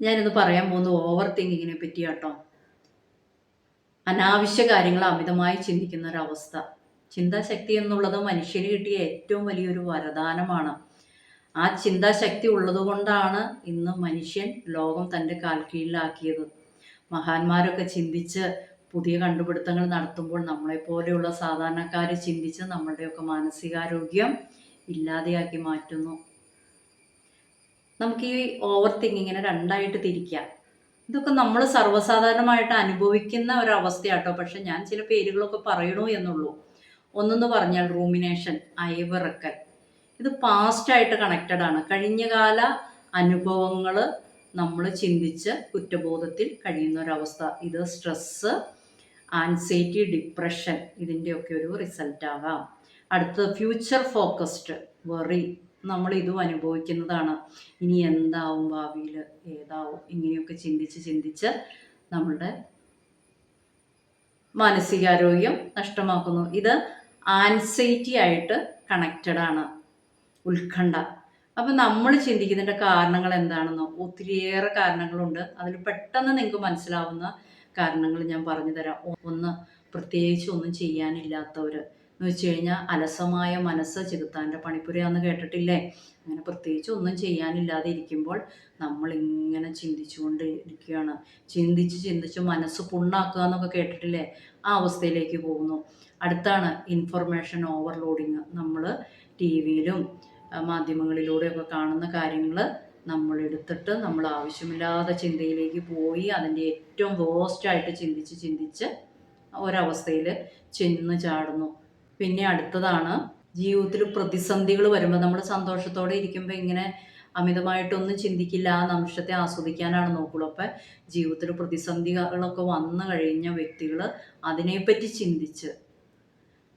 ഞാനിന്ന് പറയാൻ പോകുന്നത് ഓവർ തിങ്കിങ്ങിനെ പറ്റി കേട്ടോ അനാവശ്യ കാര്യങ്ങൾ അമിതമായി ചിന്തിക്കുന്ന ഒരവസ്ഥ ചിന്താശക്തി എന്നുള്ളത് മനുഷ്യന് കിട്ടിയ ഏറ്റവും വലിയൊരു വരദാനമാണ്. ആ ചിന്താശക്തി ഉള്ളതുകൊണ്ടാണ് ഇന്ന് മനുഷ്യൻ ലോകം തന്റെ കാൽക്കീഴിലാക്കിയത്. മഹാന്മാരൊക്കെ ചിന്തിച്ച് പുതിയ കണ്ടുപിടുത്തങ്ങൾ നടത്തുമ്പോൾ നമ്മളെപ്പോലെയുള്ള സാധാരണക്കാർ ചിന്തിച്ച് നമ്മളുടെയൊക്കെ മാനസികാരോഗ്യം ഇല്ലാതെയാക്കി മാറ്റുന്നു. നമുക്ക് ഈ ഓവർ തിങ്കിങ്ങിനെ രണ്ടായിട്ട് തിരിക്കാം. ഇതൊക്കെ നമ്മൾ സർവസാധാരണമായിട്ട് അനുഭവിക്കുന്ന ഒരവസ്ഥയാട്ടോ. പക്ഷെ ഞാൻ ചില പേരുകളൊക്കെ പറയണു എന്നുള്ളൂ. ഒന്നെന്ന് പറഞ്ഞാൽ റൂമിനേഷൻ അയവിറക്കൽ. ഇത് പാസ്റ്റായിട്ട് കണക്റ്റഡ് ആണ്. കഴിഞ്ഞകാല അനുഭവങ്ങൾ നമ്മൾ ചിന്തിച്ച് കുറ്റബോധത്തിൽ കഴിയുന്ന ഒരവസ്ഥ. ഇത് സ്ട്രെസ്സ് ആൻസൈറ്റി ഡിപ്രഷൻ ഇതിന്റെയൊക്കെ ഒരു റിസൾട്ട് ആകാം. അടുത്തത് ഫ്യൂച്ചർ ഫോക്കസ്ഡ് വെറി നമ്മൾ ഇതും അനുഭവിക്കുന്നതാണ്. ഇനി എന്താവും ഭാവിയിൽ? ഏതാവും? ഇങ്ങനെയൊക്കെ ചിന്തിച്ച് ചിന്തിച്ച് നമ്മളുടെ മാനസികാരോഗ്യം നഷ്ടമാക്കുന്നു. ഇത് ആൻസൈറ്റി ആയിട്ട് കണക്റ്റഡ് ആണ്. ഉത്കണ്ഠ. അപ്പം നമ്മൾ ചിന്തിക്കുന്നതിന്റെ കാരണങ്ങൾ എന്താണെന്നോ ഒത്തിരിയേറെ കാരണങ്ങളുണ്ട്. അതിൽ പെട്ടെന്ന് നിങ്ങൾക്ക് മനസ്സിലാവുന്ന കാരണങ്ങൾ ഞാൻ പറഞ്ഞു തരാം. ഒന്ന് പ്രത്യേകിച്ച് ഒന്നും ചെയ്യാനില്ലാത്തവർ എന്ന് വെച്ച് കഴിഞ്ഞാൽ അലസമായ മനസ്സ് ചെകുത്താന്റെ പണിപ്പുരയാന്ന് കേട്ടിട്ടില്ലേ? അങ്ങനെ പ്രത്യേകിച്ച് ഒന്നും ചെയ്യാനില്ലാതെ ഇരിക്കുമ്പോൾ നമ്മൾ ഇങ്ങനെ ചിന്തിച്ചുകൊണ്ട് ഇരിക്കുകയാണ് ചിന്തിച്ച് ചിന്തിച്ച് മനസ്സ് പുണ്ണാക്കുക എന്നൊക്കെ കേട്ടിട്ടില്ലേ? ആ അവസ്ഥയിലേക്ക് പോകുന്നു. അടുത്താണ് ഇൻഫർമേഷൻ ഓവർലോഡിങ് നമ്മൾ ടി വിയിലും മാധ്യമങ്ങളിലൂടെയൊക്കെ കാണുന്ന കാര്യങ്ങൾ നമ്മൾ എടുത്തിട്ട് നമ്മൾ ആവശ്യമില്ലാതെ ചിന്തയിലേക്ക് പോയി അതിന്റെ ഏറ്റവും വേസ്റ്റായിട്ട് ചിന്തിച്ച് ചിന്തിച്ച് ഒരവസ്ഥയിൽ ചെന്ന് ചാടുന്നു. പിന്നെ അടുത്തതാണ് ജീവിതത്തിൽ പ്രതിസന്ധികൾ വരുമ്പോൾ നമ്മൾ സന്തോഷത്തോടെ ഇരിക്കുമ്പോൾ ഇങ്ങനെ അമിതമായിട്ടൊന്നും ചിന്തിക്കില്ല ആ നിമിഷത്തെ ആസ്വദിക്കാനാണ് നോക്കുള്ളൂ. അപ്പം ജീവിതത്തിൽ പ്രതിസന്ധികളൊക്കെ വന്നു കഴിഞ്ഞ വ്യക്തികൾ അതിനെപ്പറ്റി ചിന്തിച്ച്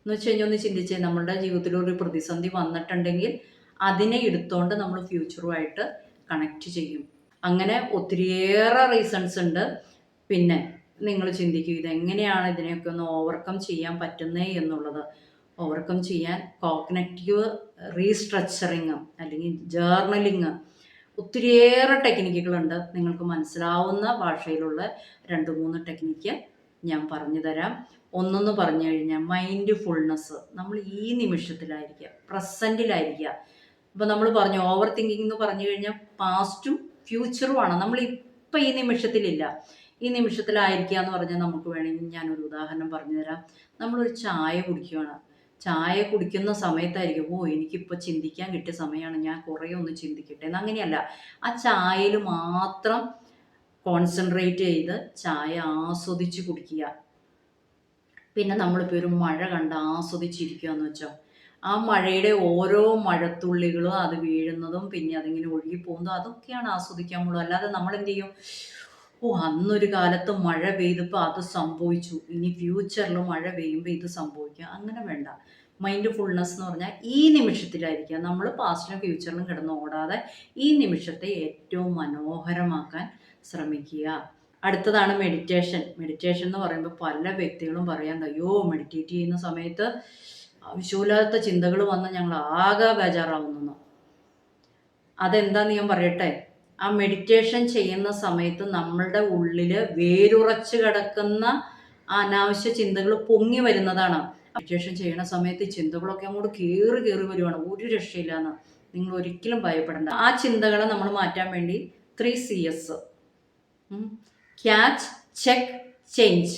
എന്ന് വെച്ച് കഴിഞ്ഞാൽ ഒന്ന് ചിന്തിച്ച് നമ്മളുടെ ജീവിതത്തിൽ ഒരു പ്രതിസന്ധി വന്നിട്ടുണ്ടെങ്കിൽ അതിനെ എടുത്തുകൊണ്ട് നമ്മൾ ഫ്യൂച്ചറുമായിട്ട് കണക്റ്റ് ചെയ്യും. അങ്ങനെ ഒത്തിരിയേറെ റീസൺസ് ഉണ്ട്. പിന്നെ നിങ്ങൾ ചിന്തിക്കും ഇതെങ്ങനെയാണ് ഇതിനെയൊക്കെ ഒന്ന് ഓവർകം ചെയ്യാൻ പറ്റുന്നത് എന്നുള്ളത്. ഓവർകം ചെയ്യാൻ കോഗ്നറ്റീവ് റീസ്ട്രക്ചറിങ് അല്ലെങ്കിൽ ജേർണലിങ് ഒത്തിരിയേറെ ടെക്നിക്കുകളുണ്ട് നിങ്ങൾക്ക് മനസ്സിലാവുന്ന ഭാഷയിലുള്ള രണ്ട് മൂന്ന് ടെക്നിക്ക് ഞാൻ പറഞ്ഞു തരാം. ഒന്നെന്ന് പറഞ്ഞു കഴിഞ്ഞാൽ മൈൻഡ് ഫുൾനെസ് നമ്മൾ ഈ നിമിഷത്തിലായിരിക്കുക പ്രസന്റിലായിരിക്കുക ഇപ്പോൾ നമ്മൾ പറഞ്ഞു ഓവർ തിങ്കിങ് എന്ന് പറഞ്ഞു കഴിഞ്ഞാൽ പാസ്റ്റും ഫ്യൂച്ചറുമാണ് നമ്മൾ ഇപ്പം ഈ നിമിഷത്തിലില്ല. ഈ നിമിഷത്തിലായിരിക്കുക എന്ന് പറഞ്ഞാൽ നമുക്ക് വേണമെങ്കിൽ ഞാനൊരു ഉദാഹരണം പറഞ്ഞു തരാം. നമ്മളൊരു ചായ കുടിക്കുകയാണ് ചായ കുടിക്കുന്ന സമയത്തായിരിക്കും ഓ എനിക്കിപ്പോൾ ചിന്തിക്കാൻ കിട്ടിയ സമയമാണ് ഞാൻ കുറേ ഒന്ന് ചിന്തിക്കട്ടെ. എന്ന് അങ്ങനെയല്ല. ആ ചായയിൽ മാത്രം കോൺസെൻട്രേറ്റ് ചെയ്ത് ചായ ആസ്വദിച്ച് കുടിക്കുക. പിന്നെ നമ്മളിപ്പോൾ ഒരു മഴ കണ്ട് ആസ്വദിച്ചിരിക്കുക എന്ന് വെച്ചോ. ആ മഴയുടെ ഓരോ മഴത്തുള്ളികളും അത് വീഴുന്നതും പിന്നെ അതിങ്ങനെ ഒഴുകി പോകുന്നതും അതൊക്കെയാണ് ആസ്വദിക്കാൻ പോകുന്നത് അല്ലാതെ നമ്മൾ എന്ത് ചെയ്യും? ഓ അന്നൊരു കാലത്ത് മഴ പെയ്തപ്പോൾ അത് സംഭവിച്ചു. ഇനി ഫ്യൂച്ചറിൽ മഴ പെയ്യുമ്പോൾ ഇത് സംഭവിക്കുക അങ്ങനെ വേണ്ട. മൈൻഡ് ഫുൾനെസ് എന്ന് പറഞ്ഞാൽ ഈ നിമിഷത്തിലായിരിക്കുക നമ്മൾ പാസ്റ്റിലും ഫ്യൂച്ചറിലും കിടന്ന് ഓടാതെ ഈ നിമിഷത്തെ ഏറ്റവും മനോഹരമാക്കാൻ ശ്രമിക്കുക. അടുത്തതാണ് മെഡിറ്റേഷൻ മെഡിറ്റേഷൻ എന്ന് പറയുമ്പോൾ പല വ്യക്തികളും പറയാൻ അയ്യോ മെഡിറ്റേറ്റ് ചെയ്യുന്ന സമയത്ത് ആവശ്യമില്ലാത്ത ചിന്തകൾ വന്ന് ഞങ്ങൾ ആകെ ബേജാറാവുന്നു അതെന്താന്ന് ഞാൻ പറയട്ടെ? ആ മെഡിറ്റേഷൻ ചെയ്യുന്ന സമയത്ത് നമ്മളുടെ ഉള്ളിൽ വേരുറച്ച് കിടക്കുന്ന അനാവശ്യ ചിന്തകൾ പൊങ്ങി വരുന്നതാണ്. മെഡിറ്റേഷൻ ചെയ്യുന്ന സമയത്ത് ചിന്തകളൊക്കെ അങ്ങോട്ട് കയറി കയറി വരുവാണ്. ഒരു രക്ഷയില്ലാന്ന് നിങ്ങൾ ഒരിക്കലും ഭയപ്പെടേണ്ട. ആ ചിന്തകളെ നമ്മൾ മാറ്റാൻ വേണ്ടി three C S catch check change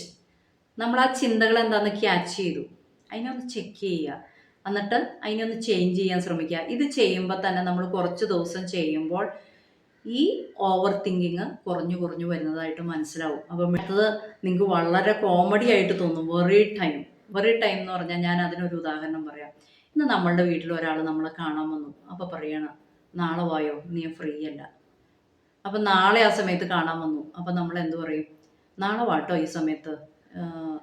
നമ്മൾ ആ ചിന്തകൾ എന്താണെന്ന് ക്യാച്ച് ചെയ്തു. അതിനൊന്ന് ചെക്ക് ചെയ്യുക. എന്നിട്ട് അതിനൊന്ന് ചേഞ്ച് ചെയ്യാൻ ശ്രമിക്കുക. ഇത് ചെയ്യുമ്പോൾ തന്നെ നമ്മൾ കുറച്ച് ദിവസം ചെയ്യുമ്പോൾ ഈ ഓവർ തിങ്കിങ് കുറഞ്ഞു കുറഞ്ഞു വരുന്നതായിട്ട് മനസ്സിലാവും. അപ്പം അടുത്തത് നിങ്ങൾക്ക് വളരെ കോമഡി ആയിട്ട് തോന്നും. വെറി ടൈം വെറി ടൈം എന്ന് പറഞ്ഞാൽ ഞാൻ അതിനൊരു ഉദാഹരണം പറയാം. ഇന്ന് നമ്മളുടെ വീട്ടിൽ ഒരാൾ നമ്മളെ കാണാൻ വന്നു. അപ്പോൾ പറയണം നാളെ വായോ? നീ ഫ്രീ അല്ല. അപ്പം നാളെ ആ സമയത്ത് കാണാൻ വന്നു. അപ്പം നമ്മൾ എന്ത് പറയും? നാളെ വാട്ടോ ഈ സമയത്ത്?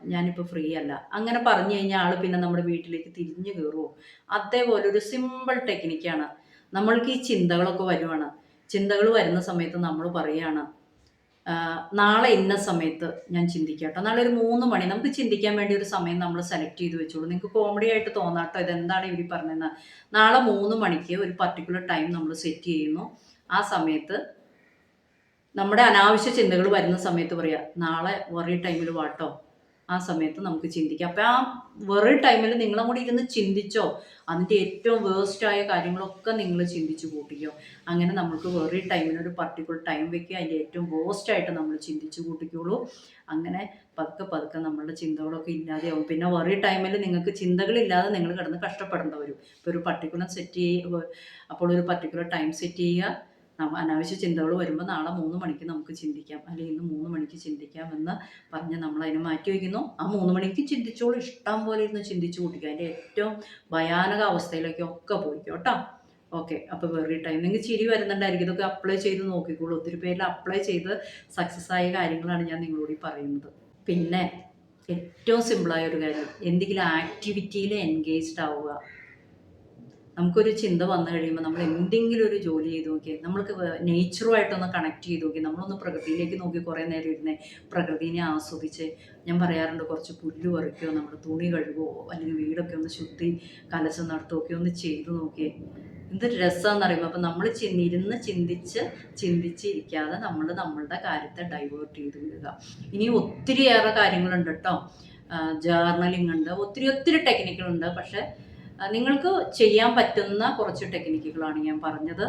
ഞാനിപ്പോൾ ഫ്രീ അല്ല. അങ്ങനെ പറഞ്ഞു കഴിഞ്ഞാൽ ആൾ പിന്നെ നമ്മുടെ വീട്ടിലേക്ക് തിരിഞ്ഞു കയറുമോ അതേപോലെ ഒരു സിമ്പിൾ ടെക്നിക്കാണ് നമ്മൾക്ക് ഈ ചിന്തകളൊക്കെ വരുവാണ്. ചിന്തകൾ വരുന്ന സമയത്ത് നമ്മൾ പറയുകയാണ് നാളെ ഇന്ന സമയത്ത് ഞാൻ ചിന്തിക്കാട്ടോ. നാളെ ഒരു മൂന്ന് മണി നമുക്ക് ചിന്തിക്കാൻ വേണ്ടി ഒരു സമയം നമ്മൾ സെലക്ട് ചെയ്ത് വെച്ചോളൂ. നിങ്ങൾക്ക് കോമഡി ആയിട്ട് തോന്നാട്ടോ ഇതെന്താണ് ഇവർ പറഞ്ഞതെന്ന് നാളെ മൂന്ന് മണിക്ക് ഒരു പർട്ടിക്കുലർ ടൈം നമ്മൾ സെറ്റ് ചെയ്യുന്നു. ആ സമയത്ത് നമ്മുടെ അനാവശ്യ ചിന്തകൾ വരുന്ന സമയത്ത് പറയാം നാളെ വറി ടൈമിൽ വാട്ടോ ആ സമയത്ത് നമുക്ക് ചിന്തിക്കാം. അപ്പം ആ വെറു ടൈമിൽ നിങ്ങളും കൂടി ഇരുന്ന് ചിന്തിച്ചോ? അതിന്റെ ഏറ്റവും വേസ്റ്റ് ആയ കാര്യങ്ങളൊക്കെ നിങ്ങൾ ചിന്തിച്ചു കൂട്ടിക്കോ. അങ്ങനെ നമുക്ക് വെറി ടൈമിന് ഒരു പർട്ടിക്കുലർ ടൈം വെക്കുക അതിന്റെ ഏറ്റവും വേസ്റ്റ് ആയിട്ട് നമ്മൾ ചിന്തിച്ചു കൂട്ടിക്കോളൂ. അങ്ങനെ പതുക്കെ പതുക്കെ നമ്മളുടെ ചിന്തകളൊക്കെ ഇല്ലാതെയാവും. പിന്നെ വെറി ടൈമിൽ നിങ്ങൾക്ക് ചിന്തകളില്ലാതെ നിങ്ങൾ കിടന്ന് കഷ്ടപ്പെടേണ്ട വരും. ഇപ്പോൾ ഒരു പർട്ടിക്കുലർ സെറ്റ് ചെയ്യുക അപ്പോൾ ഒരു പർട്ടിക്കുലർ ടൈം സെറ്റ് ചെയ്യുക. അനാവശ്യ ചിന്തകൾ വരുമ്പോൾ നാളെ മൂന്ന് മണിക്ക് നമുക്ക് ചിന്തിക്കാം. അല്ലെങ്കിൽ ഇന്ന് മൂന്ന് മണിക്ക് ചിന്തിക്കാം എന്ന് പറഞ്ഞ് നമ്മൾ അതിനെ മാറ്റി വയ്ക്കുന്നു. ആ മൂന്ന് മണിക്ക് ചിന്തിച്ചോളൂ. ഇഷ്ടം പോലെ ഇരുന്ന് ചിന്തിച്ചു കൂട്ടിക്കുക അതിന്റെ ഏറ്റവും ഭയാനക അവസ്ഥയിലേക്കൊക്കെ പോയിക്കോ കേട്ടോ ഓക്കെ. അപ്പോൾ വെറി ടൈം നിങ്ങൾക്ക് ചിരി വരുന്നുണ്ടായിരിക്കും. ഇതൊക്കെ അപ്ലൈ ചെയ്ത് നോക്കിക്കോളൂ. ഒത്തിരി പേരിൽ അപ്ലൈ ചെയ്ത് സക്സസ് ആയ കാര്യങ്ങളാണ് ഞാൻ നിങ്ങളോട് ഈ പറയുന്നത്. പിന്നെ ഏറ്റവും സിമ്പിളായ ഒരു കാര്യം. എന്തെങ്കിലും ആക്ടിവിറ്റിയിൽ എൻഗേജ്ഡ് ആവുക. നമുക്കൊരു ചിന്ത വന്നു കഴിയുമ്പോൾ നമ്മൾ എന്തെങ്കിലും ഒരു ജോലി ചെയ്ത് നോക്കി നമ്മൾക്ക് നേച്ചറുമായിട്ടൊന്ന് കണക്ട് ചെയ്ത് നോക്കി നമ്മളൊന്ന് പ്രകൃതിയിലേക്ക് നോക്കി കുറേ നേരം ഇരുന്നേ പ്രകൃതിനെ ആസ്വദിച്ച് ഞാൻ പറയാറുണ്ട് കുറച്ച് പുല്ല് പറിക്കുകയോ നമ്മൾ തുണി കഴുകുകയോ അല്ലെങ്കിൽ വീടൊക്കെ ഒന്ന് ശുദ്ധി കലശം നടത്തുകയൊക്കെ ഒന്ന് ചെയ്ത് നോക്കിയേ. എന്ത് രസമാണെന്ന് അറിയുമ്പോൾ അപ്പം നമ്മൾ ഇരുന്ന് ചിന്തിച്ച് ചിന്തിച്ചിരിക്കാതെ നമ്മൾ നമ്മളുടെ കാര്യത്തെ ഡൈവേർട്ട് ചെയ്ത് വിടുക. ഇനി ഒത്തിരിയേറെ കാര്യങ്ങളുണ്ട് കേട്ടോ ജേർണലിംഗ് ഉണ്ട് ഒത്തിരി ഒത്തിരി ടെക്നിക്കുകളുണ്ട് പക്ഷേ നിങ്ങൾക്ക് ചെയ്യാൻ പറ്റുന്ന കുറച്ച് ടെക്നിക്കുകളാണ് ഞാൻ പറഞ്ഞത്.